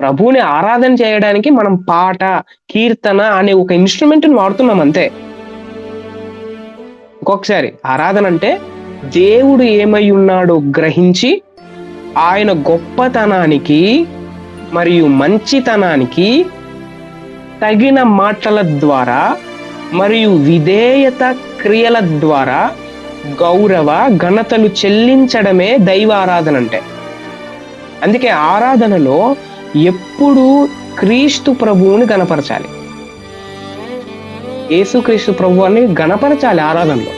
ప్రభువుని ఆరాధన చేయడానికి మనం పాట కీర్తన అనే ఒక ఇన్స్ట్రుమెంట్ వాడుతున్నాం అంతే. ఇంకొకసారి ఆరాధన అంటే దేవుడు ఏమై ఉన్నాడో గ్రహించి ఆయన గొప్పతనానికి మరియు మంచితనానికి తగిన మాటల ద్వారా మరియు విధేయత క్రియల ద్వారా గౌరవ ఘనతలు చెల్లించడమే దైవ ఆరాధన అంటే. అందుకే ఆరాధనలో ఎప్పుడూ క్రీస్తు ప్రభువుని గణపరచాలి. యేసుక్రీస్తు ప్రభువుని గణపరచాలి ఆరాధనలో.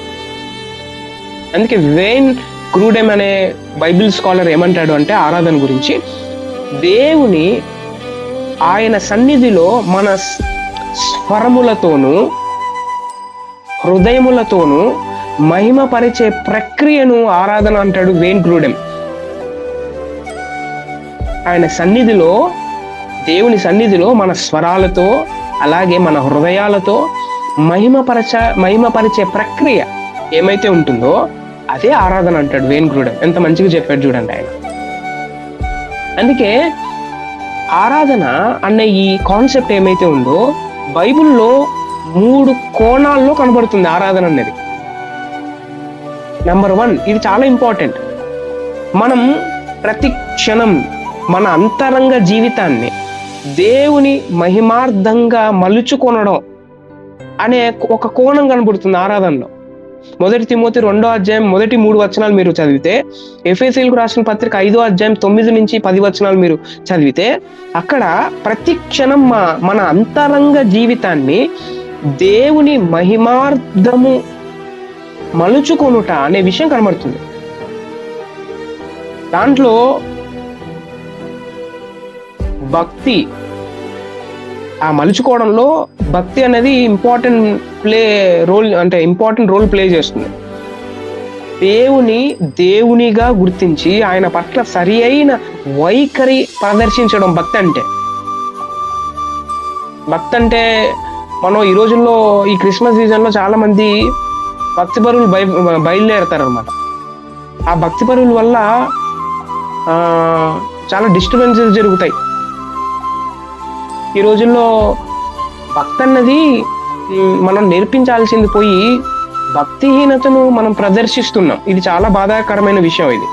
అందుకే వేన్ క్రూడెమ్ అనే బైబిల్ స్కాలర్ ఏమంటాడు అంటే ఆరాధన గురించి దేవుని ఆయన సన్నిధిలో మన స్వరములతోనూ హృదయములతోనూ మహిమపరిచే ప్రక్రియను ఆరాధన అంటాడు వేన్ క్రూడెమ్ ఆయన సన్నిధిలో దేవుని సన్నిధిలో మన స్వరాలతో అలాగే మన హృదయాలతో మహిమపరచ మహిమపరిచే ప్రక్రియ ఏమైతే ఉంటుందో అదే ఆరాధన అంటాడు వేణుగురుడు. ఎంత మంచిగా చెప్పాడు చూడండి ఆయన. అందుకే ఆరాధన అన్న ఈ కాన్సెప్ట్ ఏమైతే ఉందో బైబిల్లో మూడు కోణాల్లో కనబడుతుంది ఆరాధన అనేది. నెంబర్ వన్ ఇది చాలా ఇంపార్టెంట్. మనం ప్రతి క్షణం మన అంతరంగ జీవితాన్ని దేవుని మహిమార్థంగా మలుచుకొనడం అనే ఒక కోణం కనబడుతుంది ఆరాధనలో. మొదటి తిమోతి రెండో అధ్యాయం మొదటి మూడు వచనాలు మీరు చదివితే ఎఫ్ఎస్ఎల్కు రాసిన పత్రిక ఐదో అధ్యాయం తొమ్మిది నుంచి పది వచనాలు మీరు చదివితే అక్కడ ప్రతి క్షణం మా మన అంతరంగ జీవితాన్ని దేవుని మహిమార్థము మలుచుకొనుట అనే విషయం కనబడుతుంది. దాంట్లో భక్తి. ఆ మలుచుకోవడంలో భక్తి అనేది ఇంపార్టెంట్ ప్లే రోల్ అంటే ఇంపార్టెంట్ రోల్ ప్లే చేస్తుంది. దేవుని దేవునిగా గుర్తించి ఆయన పట్ల సరి అయిన వైఖరి ప్రదర్శించడం భక్తి అంటే. భక్తి అంటే మనం ఈ రోజుల్లో ఈ క్రిస్మస్ సీజన్లో చాలా మంది భక్తి పరువులు బయ బయలుదేరతారు అనమాట ఆ భక్తి పరువుల వల్ల చాలా డిస్టర్బెన్సెస్ జరుగుతాయి. ఈ రోజుల్లో భక్తి అన్నది మనం నేర్పించాల్సింది పోయి భక్తిహీనతను మనం ప్రదర్శిస్తున్నాం. ఇది చాలా బాధాకరమైన విషయం ఇది.